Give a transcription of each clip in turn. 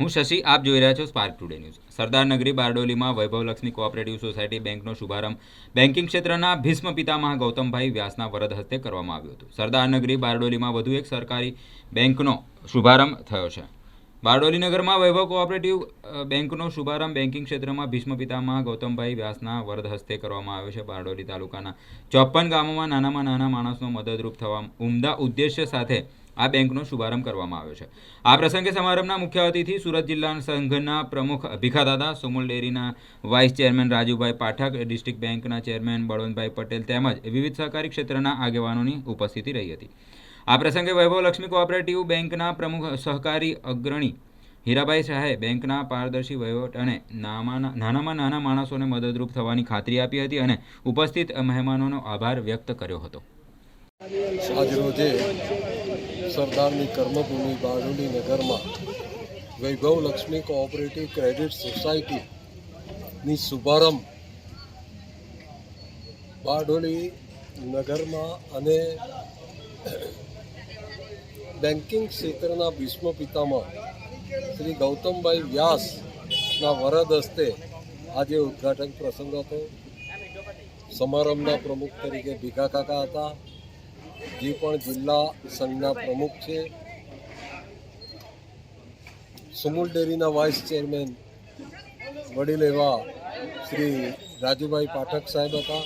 હું શશી, આપ જોઈ રહ્યા છો સ્પાર્ક ટુડે ન્યૂઝ સરદારનગરી બારડોલીમાં વૈભવલક્ષ્મી કોઓપરેટિવ સોસાયટી બેંકનો શુભારંભ બેન્કિંગ ક્ષેત્રના ભીષ્મ પિતામહ ગૌતમભાઈ વ્યાસના વરદ હસ્તે કરવામાં આવ્યો હતો. સરદારનગરી બારડોલીમાં વધુ એક સરકારી બેંકનો શુભારંભ થયો છે. બારડોલી નગરમાં વૈભવ કોઓપરેટિવ બેંકનો શુભારંભ બેન્કિંગ ક્ષેત્રમાં ભીષ્મ પિતામહ ગૌતમભાઈ વ્યાસના વરદ હસ્તે કરવામાં આવ્યો છે. બારડોલી તાલુકાના ચોપ્પન ગામોમાં નાનામાં નાના માણસનો મદદરૂપ થવા ઉમદા ઉદ્દેશ્ય સાથે આ બેંકનો શુભારંભ કરવામાં આવ્યો છે. આ પ્રસંગે સમારંભના મુખ્ય અતિથિ સુરત જિલ્લા સંઘના પ્રમુખ ભીખાદાદા સુમુલ ડેરીના vice chairman Rajubhai Pathak, district બેંકના ચેરમેન બળવંતભાઈ પટેલ તેમજ વિવિધ સહકારી ક્ષેત્રના આગેવાનોની ઉપસ્થિતિ રહી હતી. આ પ્રસંગે વૈભવ લક્ષ્મી કોઓપરેટિવ બેંકના પ્રમુખ સહકારી અગ્રણી હીરાભાઈ શાહે બેંકના પારદર્શી વહીવટ અને નાનામાં નાના માણસોને મદદરૂપ થવાની ખાતરી આપી હતી અને ઉપસ્થિત મહેમાનોનો આભાર વ્યક્ત કર્યો હતો. આજરોજે સરદારની કર્મભૂમિ બારડોલી નગરમાં વૈભવ લક્ષ્મી કોઓપરેટિવ ક્રેડિટ સોસાયટીની શુભારંભ બારડોલી નગરમાં અને બેન્કિંગ ક્ષેત્રના ભીષ્મ પિતામાં શ્રી ગૌતમભાઈ વ્યાસના વરદ હસ્તે આજે ઉદ્ઘાટન પ્રસંગ હતો. સમારંભના પ્રમુખ તરીકે ભીખા કાકા હતા. જે પણ જિલ્લા સંઘના પ્રમુખ છે. સુમુલ ડેરીના વાઇસ ચેરમેન વડીલ એવા શ્રી રાજુભાઈ પાઠક સાહેબ હતા.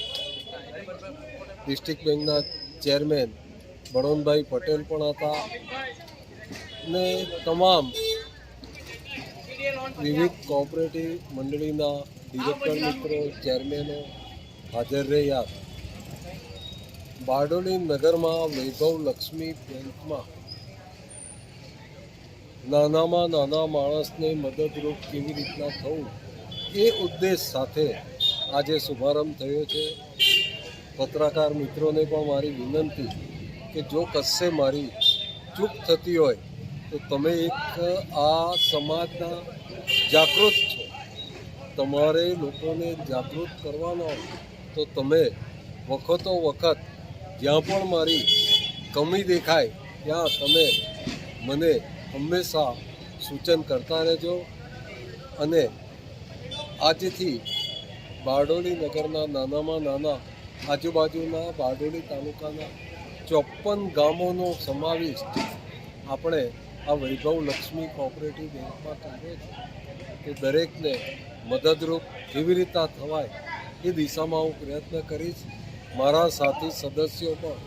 ડિસ્ટ્રિક્ટ બેંકના ચેરમેન બળવંતભાઈ પટેલ પણ હતા. ને તમામ વિવિધ કોઓપરેટિવ મંડળીના ડિરેક્ટર મિત્રો, ચેરમેનો હાજર રહ્યા. બારડોલી નગરમાં વૈભવ લક્ષ્મી બેંકમાં નાનામાં નાના માણસને મદદરૂપ કેવી રીતના થવું એ ઉદ્દેશ સાથે આજે શુભારંભ થયો છે. પત્રકાર મિત્રોને પણ મારી વિનંતી કે જો કશે મારી ચૂક થતી હોય તો તમે એક આ સમાજના જાગૃત છો. તમારે લોકોને જાગૃત કરવાનો તો તમે વખતો વખત જ્યાં પણ મારી કમી દેખાય, ત્યાં તમે મને હંમેશા સૂચન કરતા રહેજો. અને આજથી બારડોલી નગરના નાનામાં નાના આજુબાજુના બારડોલી તાલુકાના ચોપ્પન ગામોનો સમાવેશ આપણે આ વૈભવ લક્ષ્મી કોઓપરેટિવ બેંકમાં કર્યો છે કે દરેકને મદદરૂપ કેવી રીતના થવાય એ દિશામાં હું પ્રયત્ન કરીશ. મારા સાથી સદસ્યો પણ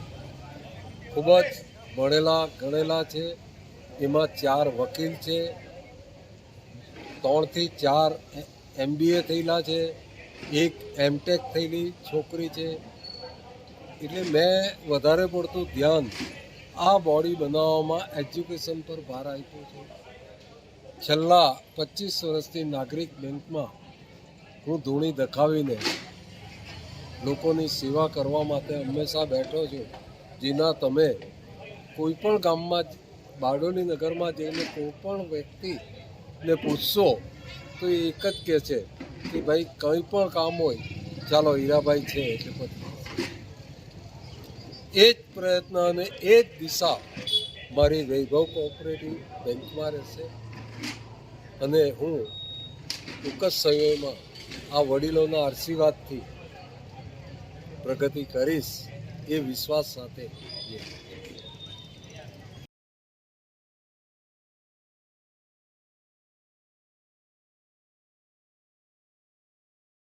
ખૂબ જ ભણેલા, ગણેલા છે. એમાં ચાર વકીલ છે. ત્રણથી ચાર એમબીએ થયેલા છે. એક એમટેક થયેલી છોકરી છે. એટલે મેં વધારે પડતું ધ્યાન આ બોડી બનાવવામાં એજ્યુકેશન પર ભાર આપ્યો છે. છેલ્લા પચીસ વર્ષથી નાગરિક બેંકમાં હું ધૂણી દખાવીને લોકોની સેવા કરવા માટે હંમેશા બેઠો છું. જેના તમે કોઈ પણ ગામમાં બારડોલી નગરમાં જઈને કોઈ પણ વ્યક્તિને પૂછશો, તો એ એક જ કહે છે કે ભાઈ, કંઈ પણ કામ હોય, ચાલો હીરાભાઈ છે એટલે પછી. એ જ પ્રયત્ન અને એ જ દિશા મારી વૈભવ કોઓપરેટિવ બેંકમાં રહેશે. અને હું જ સમયમાં આ વડીલોના આશીર્વાદથી પ્રગતિ કરીશ એ વિશ્વાસ સાથે.